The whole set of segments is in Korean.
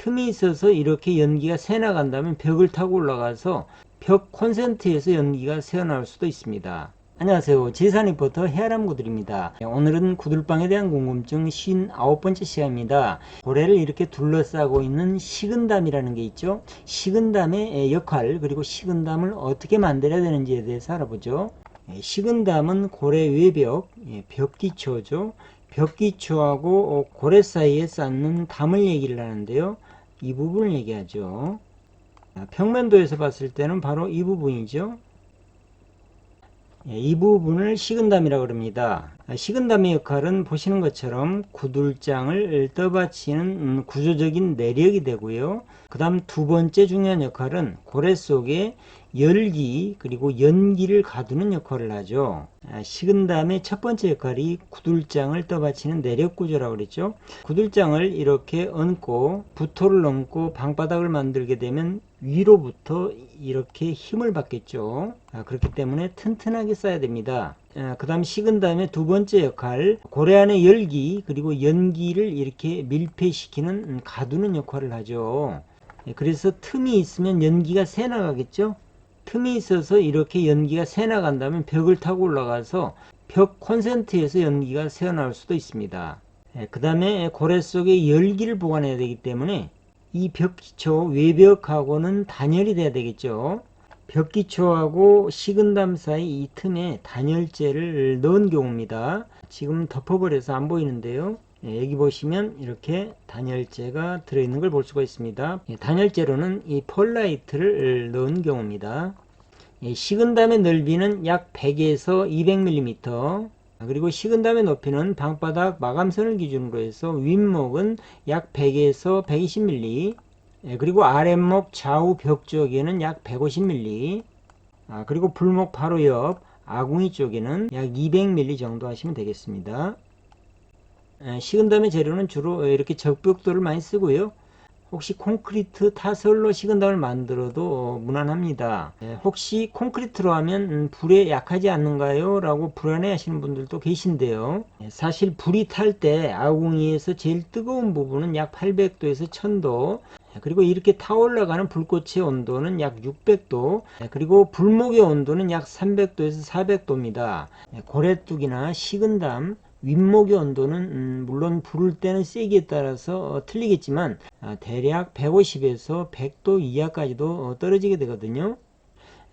틈이 있어서 이렇게 연기가 새 나간다면 벽을 타고 올라가서 벽 콘센트에서 연기가 새어나올 수도 있습니다. 안녕하세요. 지산 리포터 헤아람 구들입니다. 오늘은 구들방에 대한 궁금증 59번째 시간입니다. 고래를 이렇게 둘러싸고 있는 식은담이라는 게 있죠. 식은담의 역할 그리고 식은담을 어떻게 만들어야 되는지에 대해서 알아보죠. 예, 식은담은 고래 외벽, 예, 벽기초죠. 벽기초하고 어, 고래 사이에 쌓는 담을 얘기를 하는데요. 이 부분을 얘기하죠. 아, 평면도에서 봤을 때는 바로 이 부분이죠. 예, 이 부분을 식은담이라고 합니다. 아, 식은담의 역할은 보시는 것처럼 구들장을 떠받치는 음, 구조적인 내력이 되고요. 그 다음 두 번째 중요한 역할은 고래 속에 열기 그리고 연기를 가두는 역할을 하죠. 아, 식은담의 첫 번째 역할이 구들장을 떠받치는 내력 구조라고 그랬죠. 구들장을 이렇게 얹고 부토를 얹고 방바닥을 만들게 되면 위로부터 이렇게 힘을 받겠죠. 아, 그렇기 때문에 튼튼하게 쌓아야 됩니다. 그 다음 식은 다음에 두 번째 역할 고래 안의 열기 그리고 연기를 이렇게 밀폐시키는 음, 가두는 역할을 하죠. 예, 그래서 틈이 있으면 연기가 새 나가겠죠. 틈이 있어서 이렇게 연기가 새 나간다면 벽을 타고 올라가서 벽 콘센트에서 연기가 새어나올 수도 있습니다. 그 다음에 고래 속에 열기를 보관해야 되기 때문에 이 벽기초 외벽하고는 단열이 돼야 되겠죠. 벽기초하고 식은담 사이 이 틈에 단열재를 넣은 경우입니다. 지금 덮어버려서 안 보이는데요. 예, 여기 보시면 이렇게 단열재가 들어있는 걸 볼 수가 있습니다. 예, 단열재로는 이 폴라이트를 넣은 경우입니다. 예, 식은담의 넓이는 약 100에서 200mm 그리고 식은담의 높이는 방바닥 마감선을 기준으로 해서 윗목은 약 100에서 120mm 예, 그리고 아랫목 좌우 벽 쪽에는 약 150mm 아, 그리고 불목 바로 옆 아궁이 쪽에는 약 200mm 정도 하시면 되겠습니다. 예, 식은담의 재료는 주로 이렇게 적벽돌을 많이 쓰고요. 혹시 콘크리트 타설로 식은담을 만들어도 무난합니다. 예, 혹시 콘크리트로 하면 음, 불에 약하지 않는가요? 라고 불안해 하시는 분들도 계신데요. 예, 사실 불이 탈 때 아궁이에서 제일 뜨거운 부분은 약 800도에서 1000도 예, 그리고 이렇게 타올라가는 불꽃의 온도는 약 600도 그리고 불목의 온도는 약 300도에서 400도입니다. 고래뚝이나 식은담 윗목의 온도는 음, 물론 부를 때는 세기에 따라서 어, 틀리겠지만 아, 대략 150에서 100도 이하까지도 어, 떨어지게 되거든요.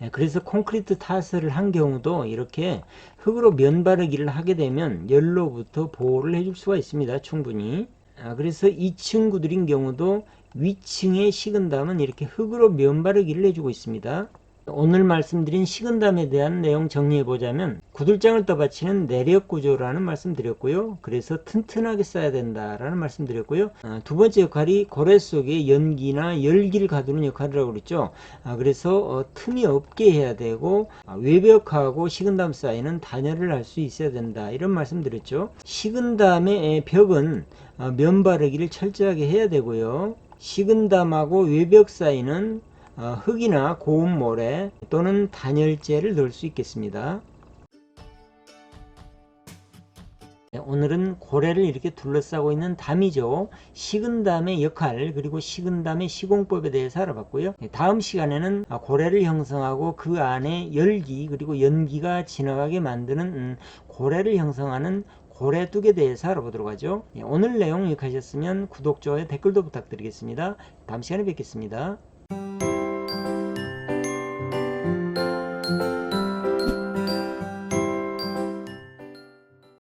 예, 그래서 콘크리트 타설을 한 경우도 이렇게 흙으로 면 바르기를 하게 되면 열로부터 보호를 해줄 수가 있습니다. 충분히. 아, 그래서 2층 구들인 경우도 위층에 식은 담은 이렇게 흙으로 면 바르기를 해주고 있습니다. 오늘 말씀드린 식은담에 대한 내용 정리해 보자면 구들장을 떠받치는 내력 구조라는 말씀 드렸고요. 그래서 튼튼하게 써야 된다라는 말씀 드렸고요. 아, 두 번째 역할이 고래 속에 연기나 열기를 가두는 역할이라고 그랬죠. 아, 그래서 어, 틈이 없게 해야 되고 아, 외벽하고 식은담 사이는 단열을 할 수 있어야 된다. 이런 말씀 드렸죠. 식은담의 벽은 어, 면 바르기를 철저하게 해야 되고요. 식은담하고 외벽 사이는 어, 흙이나 고운 모래 또는 단열재를 넣을 수 있겠습니다. 네, 오늘은 고래를 이렇게 둘러싸고 있는 담이죠. 식은담의 역할 그리고 식은담의 시공법에 대해서 알아봤고요. 네, 다음 시간에는 고래를 형성하고 그 안에 열기 그리고 연기가 지나가게 만드는 음, 고래를 형성하는 고래뚝에 대해서 알아보도록 하죠. 네, 오늘 내용 유익하셨으면 구독, 좋아요, 댓글도 부탁드리겠습니다. 다음 시간에 뵙겠습니다.